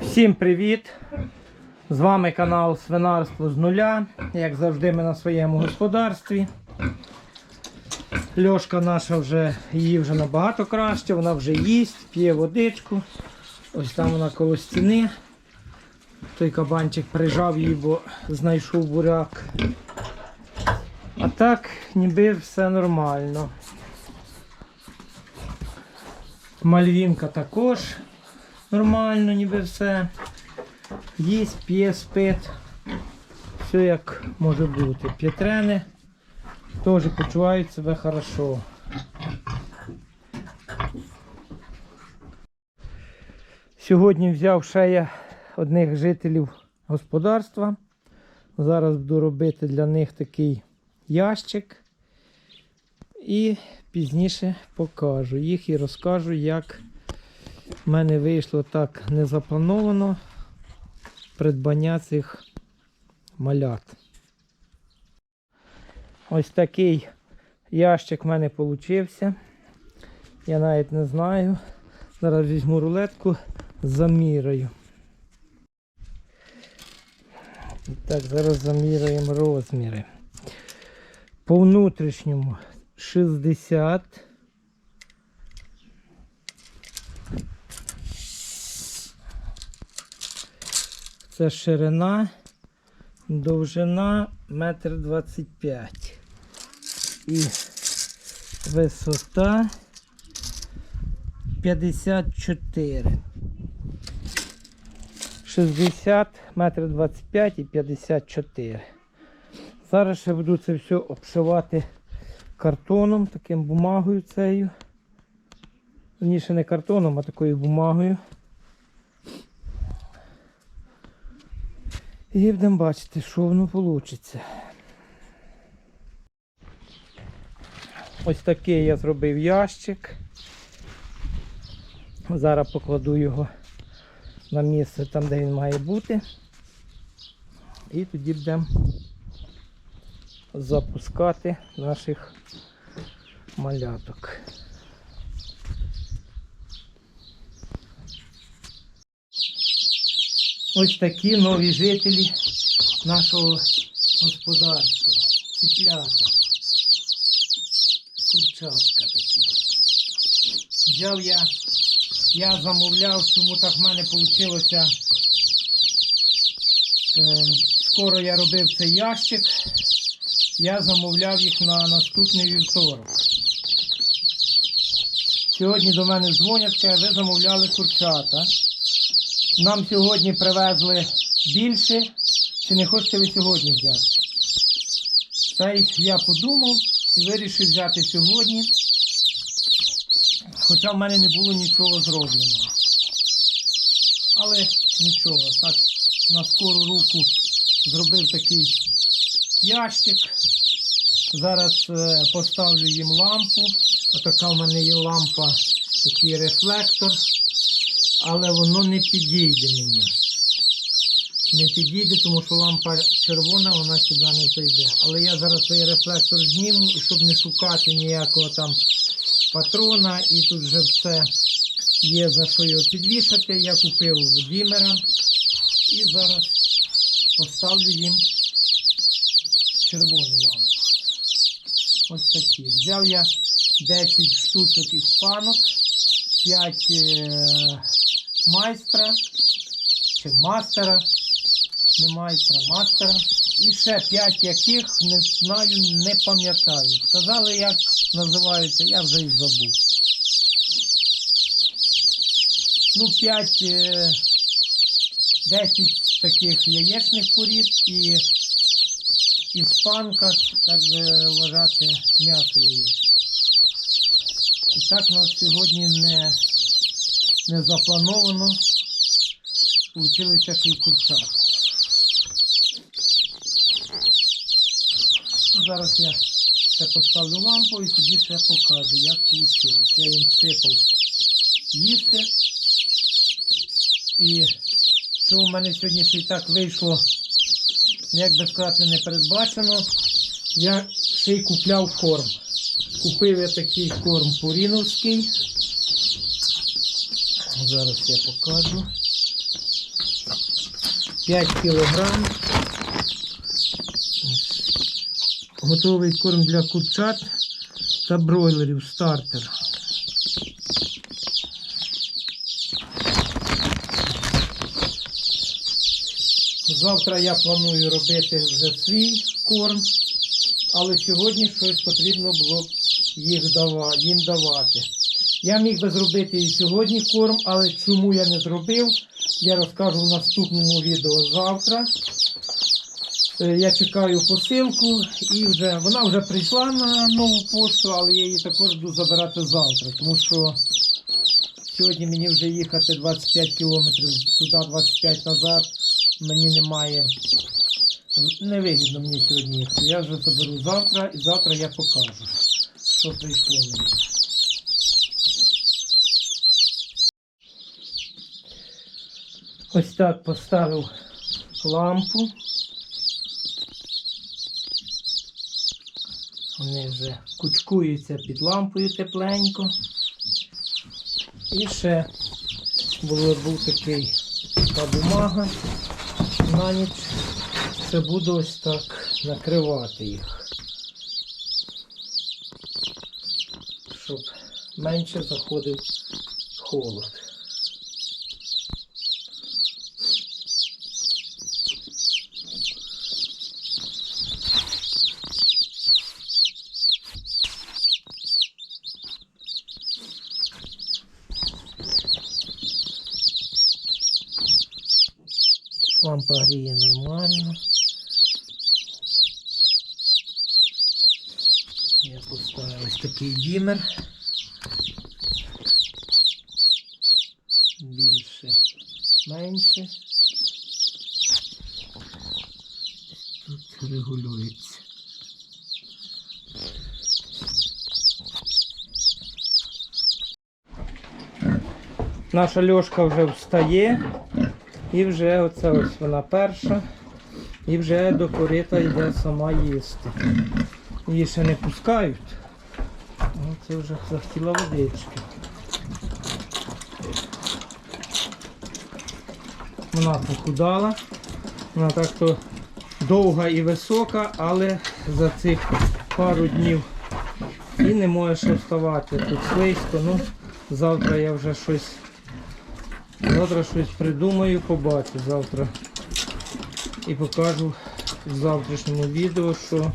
Всім привіт! З вами канал Свинарство з нуля. Як завжди, ми на своєму господарстві. Льошка наша вже її вже набагато краще, вона вже їсть, п'є водичку. Ось там вона коло стіни. Той кабанчик прижав її, бо знайшов буряк. А так, ніби все нормально. Мальвінка також нормально, ніби все. Їсть, п'є, спить. Все як може бути. П'єтрени теж почувають себе хорошо. Сьогодні взяв ще я одних жителів господарства. Зараз буду робити для них такий ящик. І пізніше покажу їх і розкажу, як в мене вийшло так незаплановано придбання цих малят. Ось такий ящик в мене вийшов. Я навіть не знаю. Зараз візьму рулетку, заміряю. Так, зараз заміряємо розміри. По внутрішньому 60. Це ширина, довжина метр двадцять. І висота 54. 60, метр 25 і 54. Зараз ще буду це все обшивати картоном, таким бумагою цією. Верніше не картоном, а такою бумагою. І будемо бачити, що воно вийде. Ось такий я зробив ящик. Зараз покладу його на місце там, де він має бути. І тоді будемо запускати наших маляток. Ось такі нові жителі нашого господарства. Ціплята. Курчатка такі. Взяв я, я замовляв, чому так в мене вийшло. Скоро я робив цей ящик. Я замовляв їх на наступний вівторок. Сьогодні до мене дзвонять, ви замовляли курчата. Нам сьогодні привезли більше. Чи не хочете ви сьогодні взяти? Та й я подумав і вирішив взяти сьогодні. Хоча в мене не було нічого зроблено. Але нічого, так на скору руку зробив такий ящик. Зараз е, поставлю їм лампу. Отака в мене є лампа, такий рефлектор але воно не підійде мені. Не підійде, тому що лампа червона, вона сюди не зайде. Але я зараз цей рефлектор зніму, щоб не шукати ніякого там патрона. І тут вже все є за що його підвішати. Я купив Дімера і зараз поставлю їм червону лампу. Ось такі. Взяв я 10 штучок із панок, 5 е майстра чи мастера, не майстра, мастера. І ще 5 яких не знаю, не пам'ятаю. Сказали, як називаються, я вже і забув. Ну, 5, е, 10 таких яєчних порід і іспанка, так би вважати, м'ясо яєчне. І так у нас сьогодні не не заплановано. Получилися ще й курчата. Зараз я ще поставлю лампу і тоді ще покажу, як вийшло. Я їм сипав їсти. І що у мене сьогодні ще й так вийшло, як би сказати, не передбачено, я ще й купляв корм. Купив я такий корм пуріновський. Зараз я покажу. 5 кілограм. Готовий корм для курчат та бройлерів стартер. Завтра я планую робити вже свій корм, але сьогодні щось потрібно було їх дава, їм давати. Я міг би зробити і сьогодні корм, але чому я не зробив, я розкажу в наступному відео завтра. Е, Я чекаю посилку і вже вона вже прийшла на нову пошту, але я її також буду забирати завтра, тому що сьогодні мені вже їхати 25 кілометрів туди, 25 назад. Мені немає. Невигідно мені сьогодні їхати. Я вже заберу завтра і завтра я покажу, що прийшло мені. Ось так поставив лампу. Вони вже кучкуються під лампою тепленько. І ще було, був такий така бумага на ніч. Це буду ось так накривати їх. Щоб менше заходив холод. Лампа гріє нормально. Я поставив ось такий дімер. Більше, менше. Тут регулюється. Наша льошка вже встає. І вже оце ось вона перша. І вже до корита йде сама їсти. Її ще не пускають. Оце вже захотіла водички. Вона похудала. Вона так то довга і висока, але за цих пару днів і не може ще вставати. Тут слизько, ну завтра я вже щось Завтра щось придумаю, побачу завтра. І покажу в завтрашньому відео, що,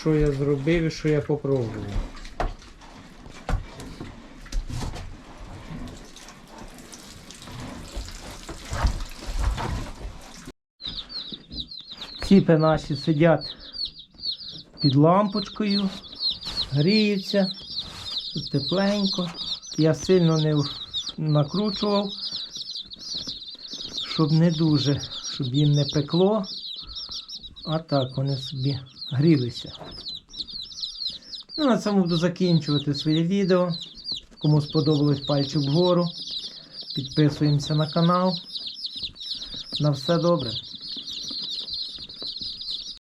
що я зробив і що я попробував. Ціпи наші сидять під лампочкою, гріються, тут тепленько. Я сильно не накручував, щоб не дуже, щоб їм не пекло, а так вони собі грілися. Ну, на цьому буду закінчувати своє відео. Кому сподобалось пальчик вгору. Підписуємося на канал. На все добре.